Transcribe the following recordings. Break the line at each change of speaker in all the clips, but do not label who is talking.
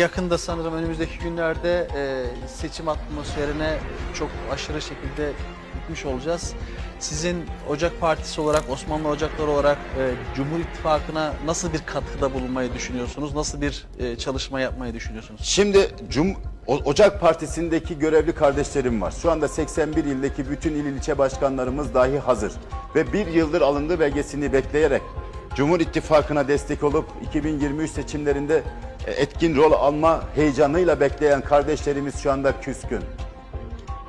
Yakında sanırım önümüzdeki günlerde e, seçim atmosferine çok aşırı şekilde gitmiş olacağız. Sizin Ocak Partisi olarak, Osmanlı Ocakları olarak e, Cumhur İttifakı'na nasıl bir katkıda bulunmayı düşünüyorsunuz? Nasıl bir e, çalışma yapmayı düşünüyorsunuz?
Şimdi Cum O- Ocak Partisi'ndeki görevli kardeşlerim var. Şu anda 81 ildeki bütün il ilçe başkanlarımız dahi hazır. Ve bir yıldır alındığı belgesini bekleyerek Cumhur İttifakı'na destek olup 2023 seçimlerinde e, etkin rol alma heyecanıyla bekleyen kardeşlerimiz şu anda küskün.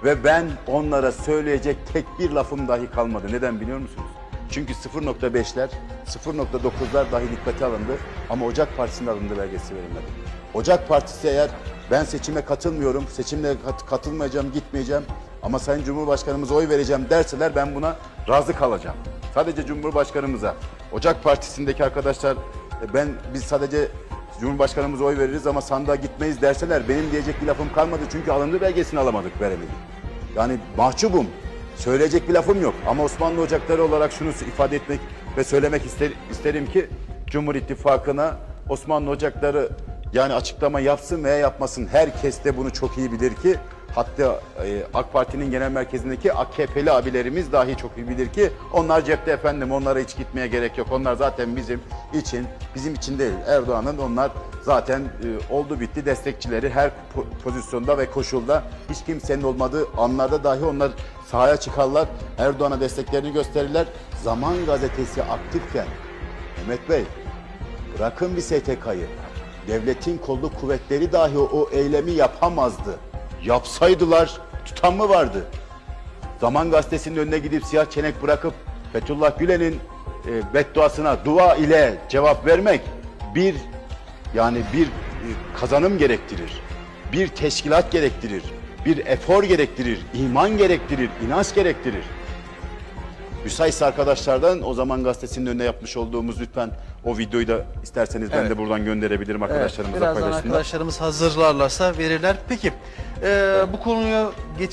Ve ben onlara söyleyecek tek bir lafım dahi kalmadı. Neden biliyor musunuz? Çünkü 0.5'ler, 0.9'lar dahi dikkate alındı ama Ocak Partisi'nde alındı belgesi verilmedi. Ocak Partisi eğer ben seçime katılmıyorum, seçimle kat- katılmayacağım, gitmeyeceğim ama Sayın Cumhurbaşkanımıza oy vereceğim derseler ben buna razı kalacağım. Sadece Cumhurbaşkanımıza. Ocak Partisi'ndeki arkadaşlar e, ben biz sadece Cumhurbaşkanımıza oy veririz ama sandığa gitmeyiz derseler benim diyecek bir lafım kalmadı çünkü alındı belgesini alamadık veremedik. Yani mahcubum. Söyleyecek bir lafım yok ama Osmanlı Ocakları olarak şunu ifade etmek ve söylemek ister, isterim ki Cumhur İttifakı'na Osmanlı Ocakları yani açıklama yapsın veya yapmasın herkes de bunu çok iyi bilir ki hatta e, AK Parti'nin genel merkezindeki AKP'li abilerimiz dahi çok iyi bilir ki onlar cepte efendim onlara hiç gitmeye gerek yok. Onlar zaten bizim için bizim için değil Erdoğan'ın onlar zaten e, oldu bitti destekçileri her po- pozisyonda ve koşulda hiç kimsenin olmadığı anlarda dahi onlar sahaya çıkarlar. Erdoğan'a desteklerini gösterirler. Zaman gazetesi aktifken Mehmet Bey bırakın bir STK'yı. Devletin kolluk kuvvetleri dahi o eylemi yapamazdı. Yapsaydılar tutan mı vardı? Zaman Gazetesi'nin önüne gidip siyah çenek bırakıp Fethullah Gülen'in e, bedduasına dua ile cevap vermek bir yani bir e, kazanım gerektirir. Bir teşkilat gerektirir. Bir efor gerektirir. iman gerektirir. inanç gerektirir. Müsaitse arkadaşlardan o zaman gazetesinin önüne yapmış olduğumuz lütfen o videoyu da isterseniz ben
Evet.
de buradan gönderebilirim arkadaşlarımıza
birazdan
paylaşsınlar.
arkadaşlarımız hazırlarlarsa verirler. Peki e, bu konuya geçelim.